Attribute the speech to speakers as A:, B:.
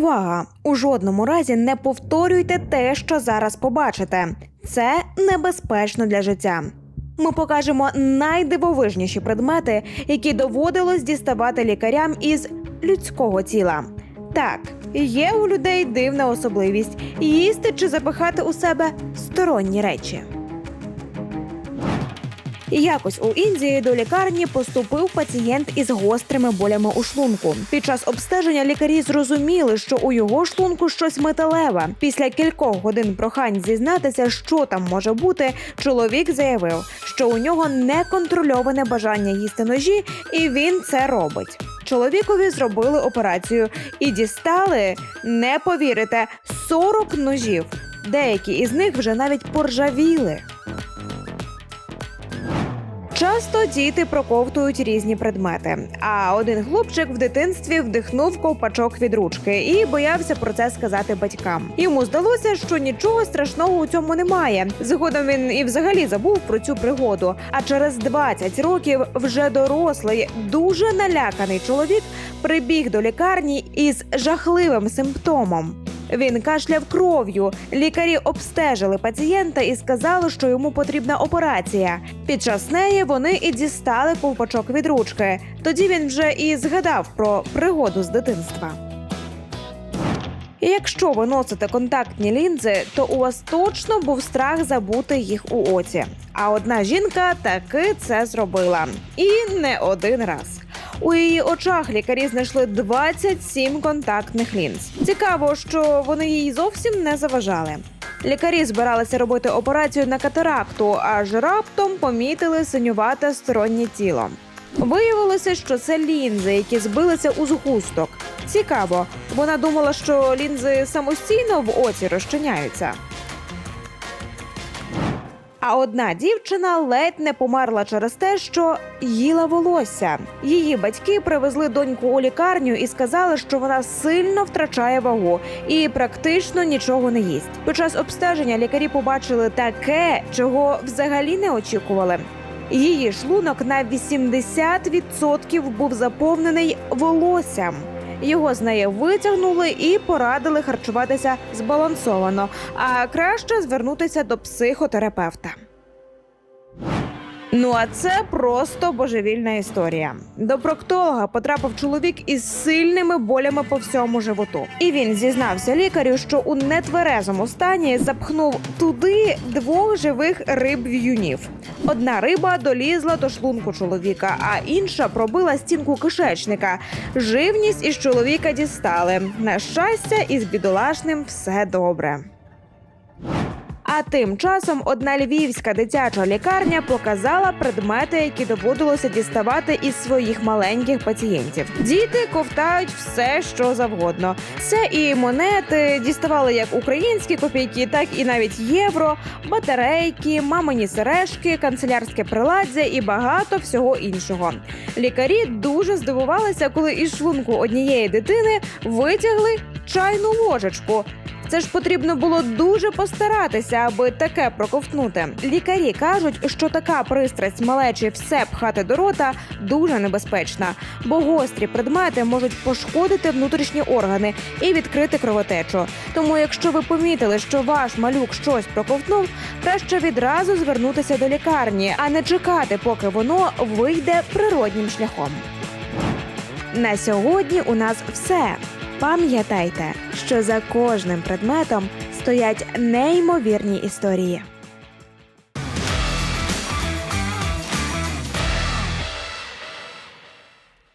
A: Увага! У жодному разі не повторюйте те, що зараз побачите. Це небезпечно для життя. Ми покажемо найдивовижніші предмети, які доводилось діставати лікарям із людського тіла. Так, є у людей дивна особливість їсти чи запихати у себе сторонні речі. Якось у Індії до лікарні поступив пацієнт із гострими болями у шлунку. Під час обстеження лікарі зрозуміли, що у його шлунку щось металеве. Після кількох годин прохань зізнатися, що там може бути, чоловік заявив, що у нього неконтрольоване бажання їсти ножі, і він це робить. Чоловікові зробили операцію і дістали, не повірите, 40 ножів. Деякі із них вже навіть поржавіли. Часто діти проковтують різні предмети. А один хлопчик в дитинстві вдихнув ковпачок від ручки і боявся про це сказати батькам. Йому здалося, що нічого страшного у цьому немає. Згодом він і взагалі забув про цю пригоду. А через 20 років вже дорослий, дуже наляканий чоловік прибіг до лікарні із жахливим симптомом. Він кашляв кров'ю. Лікарі обстежили пацієнта і сказали, що йому потрібна операція. Під час неї вони і дістали ковпачок від ручки. Тоді він вже і згадав про пригоду з дитинства. Якщо ви носите контактні лінзи, то у вас точно був страх забути їх у оці. А одна жінка таки це зробила. І не один раз. У її очах лікарі знайшли 27 контактних лінз. Цікаво, що вони їй зовсім не заважали. Лікарі збиралися робити операцію на катаракту, аж раптом помітили синювате стороннє тіло. Виявилося, що це лінзи, які збилися у згусток. Цікаво, вона думала, що лінзи самостійно в оці розчиняються. А одна дівчина ледь не померла через те, що їла волосся. Її батьки привезли доньку у лікарню і сказали, що вона сильно втрачає вагу і практично нічого не їсть. Під час обстеження лікарі побачили таке, чого взагалі не очікували. Її шлунок на 80% був заповнений волоссям. Його з неї витягнули і порадили харчуватися збалансовано, а краще звернутися до психотерапевта. Ну а це просто божевільна історія. До проктолога потрапив чоловік із сильними болями по всьому животу. І він зізнався лікарю, що у нетверезому стані запхнув туди двох живих риб в'юнів. Одна риба долізла до шлунку чоловіка, а інша пробила стінку кишечника. Живність із чоловіка дістали. На щастя, із бідолашним все добре. А тим часом одна львівська дитяча лікарня показала предмети, які доводилося діставати із своїх маленьких пацієнтів. Діти ковтають все, що завгодно. Це і монети діставали як українські копійки, так і навіть євро, батарейки, мамині сережки, канцелярське приладдя і багато всього іншого. Лікарі дуже здивувалися, коли із шлунку однієї дитини витягли чайну ложечку. Це ж потрібно було дуже постаратися, аби таке проковтнути. Лікарі кажуть, що така пристрасть малечі все пхати до рота дуже небезпечна, бо гострі предмети можуть пошкодити внутрішні органи і відкрити кровотечу. Тому, якщо ви помітили, що ваш малюк щось проковтнув, краще відразу звернутися до лікарні, а не чекати, поки воно вийде природнім шляхом. На сьогодні у нас все. Пам'ятайте, що за кожним предметом стоять неймовірні історії.